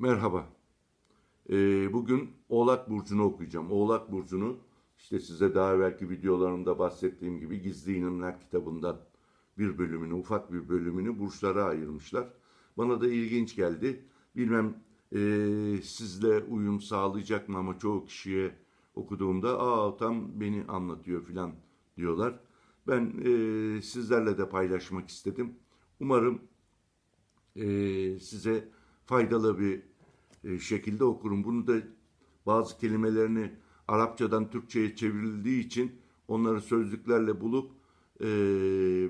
Merhaba. Ee, bugün Oğlak Burcu'nu okuyacağım. Oğlak Burcu'nu işte size daha evvelki videolarımda bahsettiğim gibi Gizli İnanımlar kitabından bir bölümünü, ufak bir bölümünü burçlara ayırmışlar. Bana da ilginç geldi. Bilmem ee, sizle uyum sağlayacak mı ama çoğu kişiye okuduğumda aa tam beni anlatıyor filan diyorlar. Ben ee, sizlerle de paylaşmak istedim. Umarım e, size faydalı bir e, şekilde okurum. Bunu da bazı kelimelerini Arapçadan Türkçe'ye çevrildiği için onları sözlüklerle bulup e,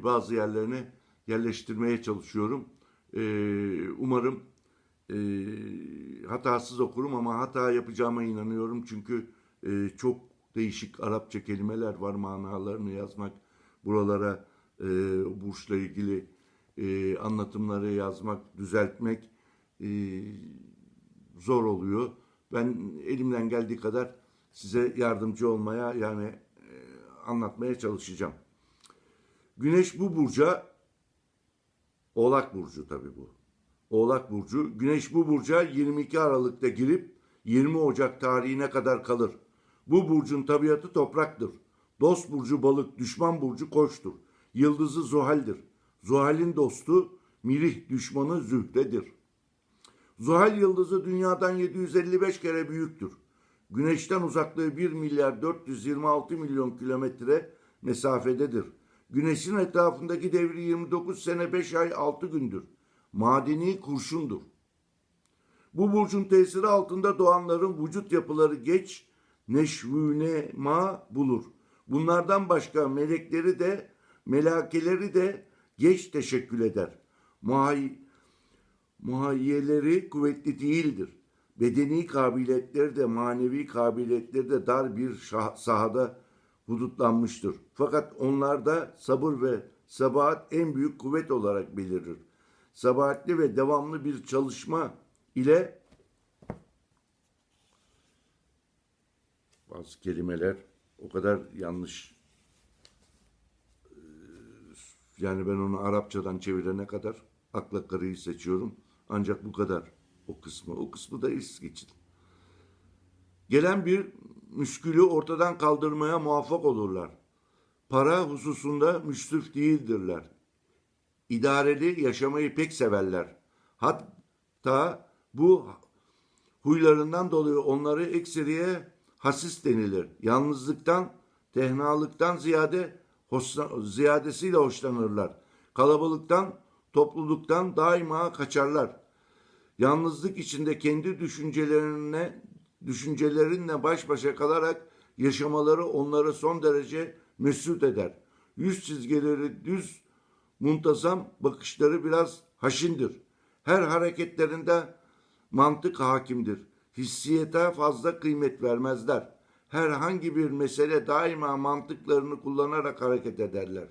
bazı yerlerine yerleştirmeye çalışıyorum. E, umarım e, hatasız okurum ama hata yapacağıma inanıyorum çünkü e, çok değişik Arapça kelimeler var manalarını yazmak buralara e, burçla ilgili e, anlatımları yazmak, düzeltmek e, zor oluyor. Ben elimden geldiği kadar size yardımcı olmaya yani e, anlatmaya çalışacağım. Güneş bu burca Oğlak burcu tabii bu. Oğlak burcu. Güneş bu burca 22 Aralık'ta girip 20 Ocak tarihine kadar kalır. Bu burcun tabiatı topraktır. Dost burcu balık, düşman burcu koçtur. Yıldızı Zuhal'dir. Zuhal'in dostu Mirih düşmanı Zühre'dir. Zuhal yıldızı dünyadan 755 kere büyüktür. Güneşten uzaklığı 1 milyar 426 milyon kilometre mesafededir. Güneşin etrafındaki devri 29 sene 5 ay 6 gündür. Madeni kurşundur. Bu burcun tesiri altında doğanların vücut yapıları geç neşvünema bulur. Bunlardan başka melekleri de melakeleri de geç teşekkül eder. Muhay, muhayyeleri kuvvetli değildir. Bedeni kabiliyetleri de manevi kabiliyetleri de dar bir sahada hudutlanmıştır. Fakat onlarda sabır ve sabahat en büyük kuvvet olarak belirir. Sabahatli ve devamlı bir çalışma ile bazı kelimeler o kadar yanlış Ee, yani ben onu Arapçadan çevirene kadar akla karıyı seçiyorum. Ancak bu kadar o kısmı. O kısmı da is geçin. Gelen bir müşkülü ortadan kaldırmaya muvaffak olurlar. Para hususunda müsrif değildirler. İdareli yaşamayı pek severler. Hatta bu huylarından dolayı onları ekseriye hasis denilir. Yalnızlıktan, tehnalıktan ziyade hoşla- ziyadesiyle hoşlanırlar. Kalabalıktan, topluluktan daima kaçarlar. Yalnızlık içinde kendi düşüncelerine düşüncelerinle baş başa kalarak yaşamaları onları son derece mesut eder. Yüz çizgileri düz, muntazam, bakışları biraz haşindir. Her hareketlerinde mantık hakimdir. Hissiyete fazla kıymet vermezler. Herhangi bir mesele daima mantıklarını kullanarak hareket ederler.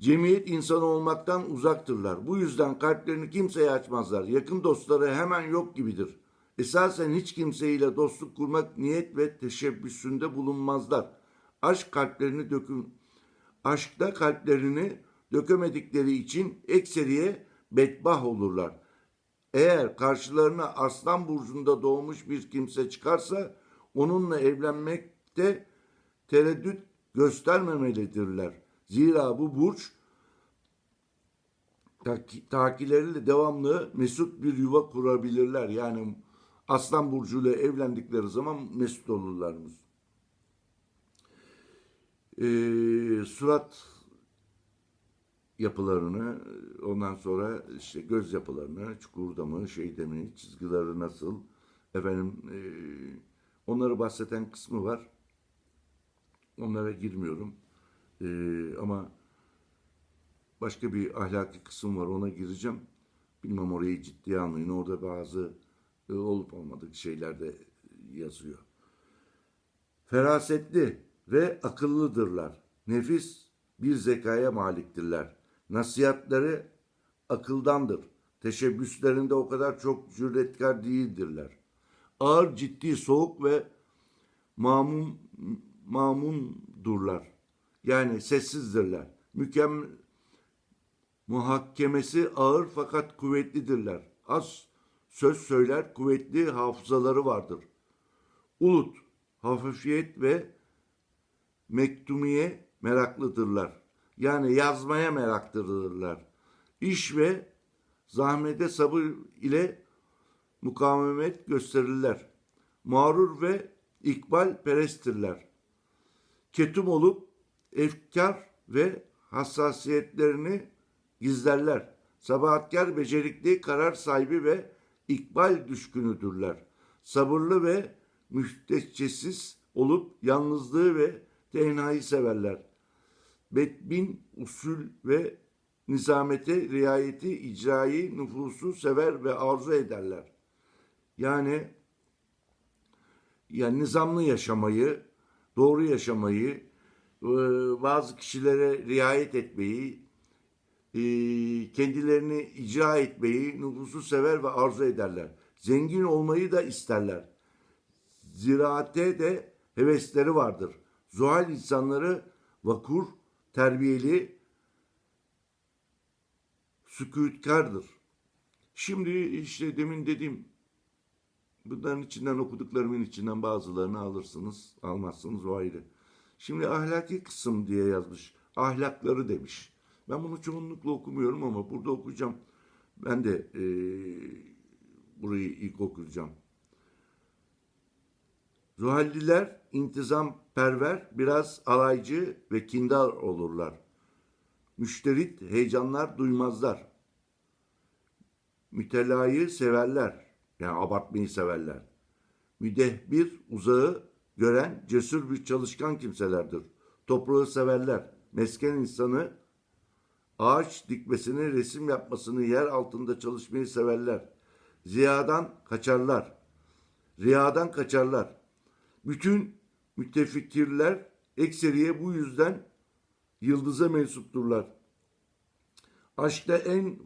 Cemiyet insanı olmaktan uzaktırlar. Bu yüzden kalplerini kimseye açmazlar. Yakın dostları hemen yok gibidir. Esasen hiç kimseyle dostluk kurmak niyet ve teşebbüsünde bulunmazlar. Aşk kalplerini döküm, aşkta kalplerini dökemedikleri için ekseriye bedbah olurlar. Eğer karşılarına aslan burcunda doğmuş bir kimse çıkarsa onunla evlenmekte tereddüt göstermemelidirler. Zira bu burç taki- takileriyle devamlı mesut bir yuva kurabilirler. Yani aslan burcuyla evlendikleri zaman mesut olurlarmış. Ee, surat yapılarını, ondan sonra işte göz yapılarını, çukurda mı, şeyde mi, çizgileri nasıl, efendim e, onları bahseden kısmı var. Onlara girmiyorum. E, ama başka bir ahlaki kısım var, ona gireceğim. Bilmem orayı ciddiye almayın. Orada bazı e, olup olmadık şeyler de yazıyor. Ferasetli ve akıllıdırlar. Nefis bir zekaya maliktirler. Nasihatleri akıldandır. Teşebbüslerinde o kadar çok cüretkar değildirler. Ağır, ciddi, soğuk ve mamun mamundurlar. Yani sessizdirler. Mükemmel muhakkemesi ağır fakat kuvvetlidirler. Az söz söyler, kuvvetli hafızaları vardır. Ulut, hafifiyet ve mektumiye meraklıdırlar. Yani yazmaya meraktırdırlar. İş ve zahmete sabır ile mukavemet gösterirler. Mağrur ve ikbal peresttirler. Ketum olup efkar ve hassasiyetlerini gizlerler. Sabahatkar, becerikli, karar sahibi ve ikbal düşkünüdürler. Sabırlı ve müstehcesiz olup yalnızlığı ve tenhayı severler. Bedbin, usul ve nizamete, riayeti, icrayı, nüfusu sever ve arzu ederler. Yani yani nizamlı yaşamayı, doğru yaşamayı, bazı kişilere riayet etmeyi, e, kendilerini icra etmeyi nüfusu sever ve arzu ederler. Zengin olmayı da isterler. Ziraate de hevesleri vardır. Zuhal insanları vakur, terbiyeli, sükûtkardır. Şimdi işte demin dediğim bunların içinden okuduklarımın içinden bazılarını alırsınız, almazsınız o ayrı. Şimdi ahlaki kısım diye yazmış. Ahlakları demiş. Ben bunu çoğunlukla okumuyorum ama burada okuyacağım. Ben de eee, burayı ilk okuyacağım. Zuhalliler intizam perver, biraz alaycı ve kindar olurlar. Müşterit heyecanlar duymazlar. Mütelayı severler. Yani abartmayı severler. Müdehbir uzağı gören cesur bir çalışkan kimselerdir. Toprağı severler. Mesken insanı ağaç dikmesini, resim yapmasını, yer altında çalışmayı severler. Ziyadan kaçarlar. Riyadan kaçarlar. Bütün mütefekkirler ekseriye bu yüzden yıldıza mensupturlar. Aşkta en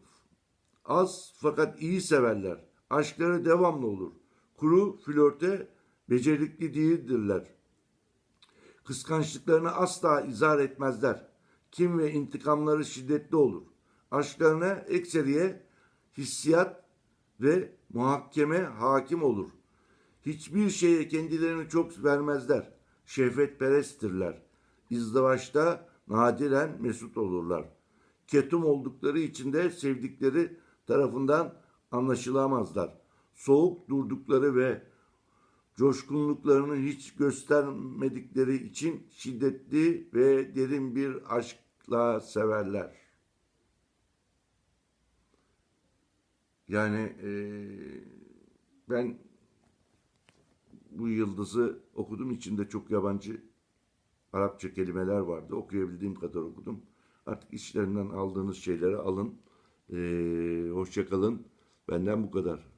az fakat iyi severler. Aşkları devamlı olur. Kuru flörte becerikli değildirler. Kıskançlıklarını asla izah etmezler. Kim ve intikamları şiddetli olur. Aşklarına ekseriye hissiyat ve muhakkeme hakim olur. Hiçbir şeye kendilerini çok vermezler. Şehvetperesttirler. İzdivaçta nadiren mesut olurlar. Ketum oldukları için de sevdikleri tarafından anlaşılamazlar. Soğuk durdukları ve coşkunluklarını hiç göstermedikleri için şiddetli ve derin bir aşkla severler. Yani eee, ben bu yıldızı okudum. İçinde çok yabancı Arapça kelimeler vardı. Okuyabildiğim kadar okudum. Artık içlerinden aldığınız şeyleri alın. Ee, hoşça kalın. Benden bu kadar.